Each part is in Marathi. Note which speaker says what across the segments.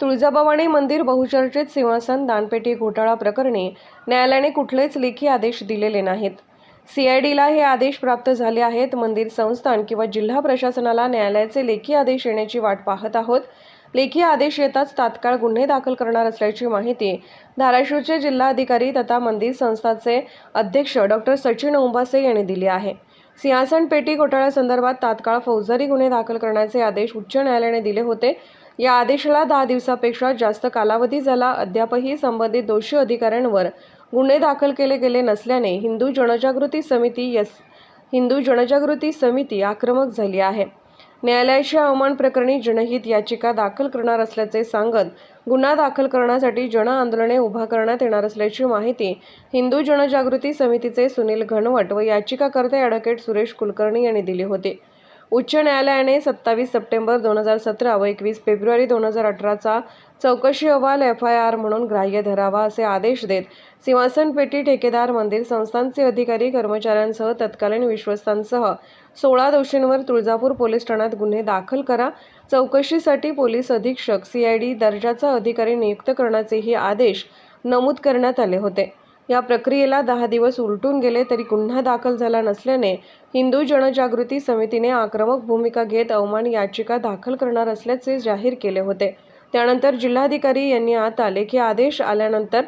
Speaker 1: तुळजाभवानी मंदिर बहुचर्चित सिंहासन दानपेटी घोटाळा प्रकरणी न्यायालयाने कुठलेच लेखी आदेश दिलेले नाहीत. सीआयडीला हे आदेश प्राप्त झाले आहेत. मंदिर संस्थान किंवा जिल्हा प्रशासनाला न्यायालयाचे लेखी आदेश येण्याची वाट पाहत आहोत. लेखी आदेश येताच तात्काळ गुन्हे दाखल करणार असल्याची माहिती धाराशिवचे जिल्हाधिकारी तथा मंदिर संस्थाचे अध्यक्ष डॉक्टर सचिन ओंबासे यांनी दिली आहे. सिंहासन पेटी घोटाळ्यासंदर्भात तात्काळ फौजदारी गुन्हे दाखल करण्याचे आदेश उच्च न्यायालयाने दिले होते. या आदेशाला दहा दिवसापेक्षा जास्त कालावधी झाला. अद्यापही संबंधित दोषी अधिकाऱ्यांवर गुन्हे दाखल केले गेले नसल्याने हिंदू जनजागृती समिती यस हिंदू जनजागृती समिती आक्रमक झाली आहे. न्यायालयाच्या अवमान प्रकरणी जनहित याचिका दाखल करणार असल्याचे सांगत गुन्हा दाखल करण्यासाठी जन आंदोलने उभा करण्यात येणार असल्याची माहिती हिंदू जनजागृती समितीचे सुनील घनवट व याचिकाकर्ते ॲडव्होकेट सुरेश कुलकर्णी यांनी दिली होती. उच्च न्यायालयाने सत्तावीस सप्टेंबर दोन हजार सतरा व एकवीस फेब्रुवारी दोन हजार अठराचा चौकशी अहवाल एफ आय आर म्हणून ग्राह्य धरावा असे आदेश देत सिंहासन पेटी ठेकेदार मंदिर संस्थांचे अधिकारी कर्मचाऱ्यांसह तत्कालीन विश्वस्तांसह सोळा दोषींवर तुळजापूर पोलीस ठाण्यात गुन्हे दाखल करा. चौकशीसाठी पोलीस अधीक्षक सीआयडी दर्जाचा अधिकारी नियुक्त करण्याचेही आदेश नमूद करण्यात आले होते. या प्रक्रियेला दहा दिवस उलटून गेले तरी गुन्हा दाखल झाला नसल्याने हिंदू जनजागृती समितीने आक्रमक भूमिका घेत अवमान याचिका दाखल करणार असल्याचे जाहीर केले होते. त्यानंतर जिल्हाधिकारी यांनी आता लेखी आदेश आल्यानंतर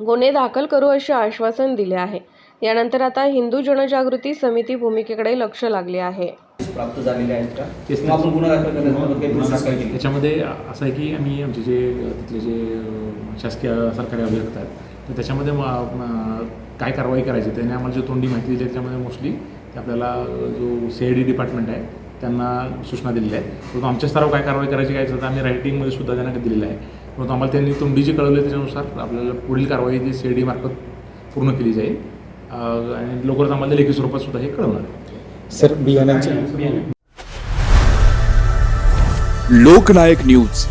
Speaker 1: गुन्हे दाखल करू असे आश्वासन दिले आहे. यानंतर आता हिंदू जनजागृती समिती भूमिकेकडे लक्ष लागले आहे.
Speaker 2: प्राप्त झालेले आहेत का?
Speaker 3: त्याच्यामध्ये असं आहे की आम्ही आमचे जे तिथले जे शासकीय सरकारी अभियंता आहेत तर त्याच्यामध्ये काय कारवाई करायची त्याने आम्हाला जो तोंडी माहिती दिली आहे, त्याच्यामध्ये मोस्टली ते आपल्याला जो सी आय डी डिपार्टमेंट आहे त्यांना सूचना दिलेल्या आहेत. परंतु आमच्या स्तरावर काय कारवाई करायची काय तर आम्ही रायटिंगमध्ये सुद्धा त्यांना दिलेलं आहे. परंतु आम्हाला त्यांनी तोंडी जी कळवली त्याच्यानुसार आपल्याला पुढील कारवाई जी सी आय डी मार्फत पूर्ण केली जाईल. आणि लवकरच आम्हाला लेखी स्वरूपात सुद्धा हे कळवणार.
Speaker 4: सर बियाणांची
Speaker 5: लोकनायक न्यूज.